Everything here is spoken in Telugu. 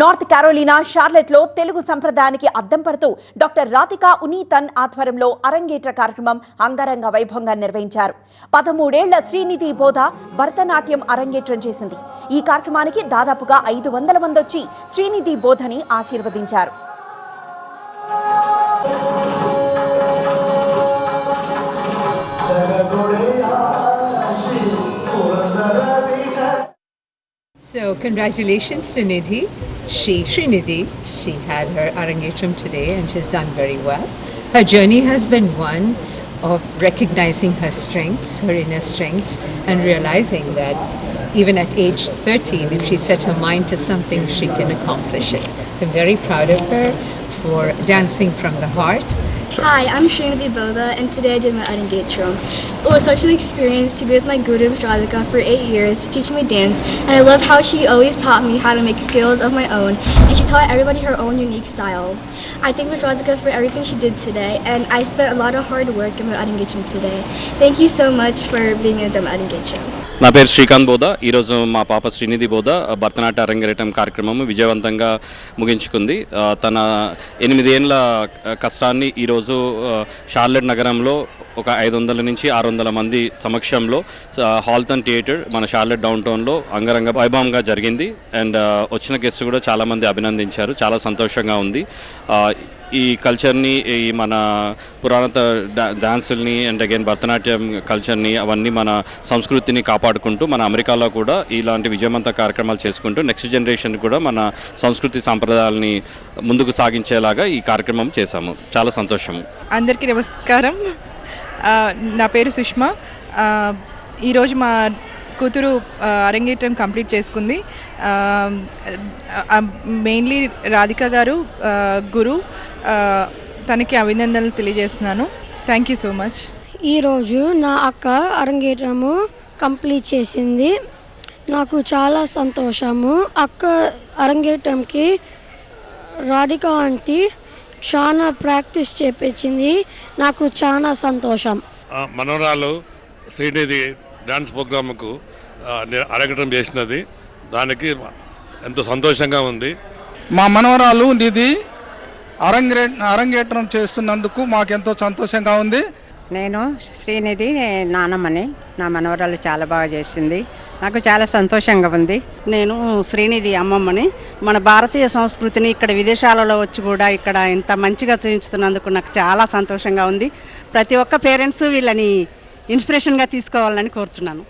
నార్త్ క్యారోలినా షార్లెట్లో తెలుగు సంప్రదాయానికి అద్దం పడుతూ డాక్టర్ రాధికా ఉనీతన్ ఆధ్వర్యంలో అరంగేట్ర కార్యక్రమం అంగరంగ వైభవంగా నిర్వహించారు. పదమూడేళ్ళ శ్రీనిధి బోధ భరతనాట్యం అరంగేట్రం చేసింది. ఈ కార్యక్రమానికి దాదాపుగా ఐదు వందల మంది వచ్చి శ్రీనిధి బోధని ఆశీర్వదించారు. So congratulations to Nidhi. She, Srinidhi, she had her Arangetram today and she's done very well. Her journey has been one of recognizing her strengths, her inner strengths, and realizing that even at age 13, if she set her mind to something, she can accomplish it. So I'm very proud of her for dancing from the heart. Hi, I'm Srinidhi Bodha, and today I did my Arangetram. It was such an experience to be with my guru. Radhika for eight years to teach me dance, and I love how she always taught me how to make skills of my own, and she taught everybody her own unique style. I thank Ms. Radhika for everything she did today, and I spent a lot of hard work in my Arangetram today. Thank you so much for being in my Arangetram. నా పేరు శ్రీకాంత్ బోధ ఈరోజు మా పాప శ్రీనిధి బోధ భరతనాట్య అరంగేటం కార్యక్రమం విజయవంతంగా ముగించుకుంది తన ఎనిమిదేళ్ళ కష్టాన్ని ఈరోజు ఈరోజు షార్లెట్ నగరంలో ఒక ఐదు వందల నుంచి ఆరు వందల మంది సమక్షంలో హాల్తన్ థియేటర్ మన షార్లెట్ డౌన్ టౌన్లో అంగరంగ వైభవంగా జరిగింది. అండ్ వచ్చిన గెస్ట్ కూడా చాలామంది అభినందించారు. చాలా సంతోషంగా ఉంది. ఈ కల్చర్ని ఈ మన పురాణత డా- డాన్సుల్ని అండ్ అగైన్ భరతనాట్యం కల్చర్ని అవన్నీ మన సంస్కృతిని కాపాడుకుంటూ మన అమెరికాలో కూడా ఇలాంటి విజయవంత కార్యక్రమాలు చేసుకుంటూ నెక్స్ట్ జనరేషన్ కూడా మన సంస్కృతి సాంప్రదాయాలని ముందుకు సాగించేలాగా ఈ కార్యక్రమం చేశాము. చాలా సంతోషం అందరికీ నమస్కారం. నా పేరు సుష్మా. ఈరోజు మా కూతురు అరంగేట్రం కంప్లీట్ చేసుకుంది. మెయిన్లీ రాధిక గారు గురు తనకి అభినందనలు తెలియజేస్తున్నాను. థ్యాంక్ యూ సో మచ్ ఈరోజు నా అక్క అరంగేట్రము కంప్లీట్ చేసింది. నాకు చాలా సంతోషము. అక్క అరంగేట్రంకి రాధిక ఆంటీ చాలా ప్రాక్టీస్ చేపించింది. నాకు చాలా సంతోషం. ఆ, మనవరాలు శ్రీనిధి డ్యాన్స్ ప్రోగ్రాముకు అరంగేట్రం చేసినది. దానికి ఎంతో సంతోషంగా ఉంది. మా మనవరాలు నిధి అరంగే అరంగేట్రం చేస్తున్నందుకు మాకెంతో సంతోషంగా ఉంది. నేను శ్రీనిధి నానమ్మని. నా మనవరాలు చాలా బాగా చేసింది. నాకు చాలా సంతోషంగా ఉంది. నేను శ్రీనిధి అమ్మమ్మని మన భారతీయ సంస్కృతిని ఇక్కడ విదేశాలలో వచ్చి కూడా ఇక్కడ ఇంత మంచిగా చూపించుతున్నందుకు నాకు చాలా సంతోషంగా ఉంది. ప్రతి ఒక్క పేరెంట్స్ వీళ్ళని ఇన్స్పిరేషన్గా తీసుకోవాలని కోరుచున్నాను.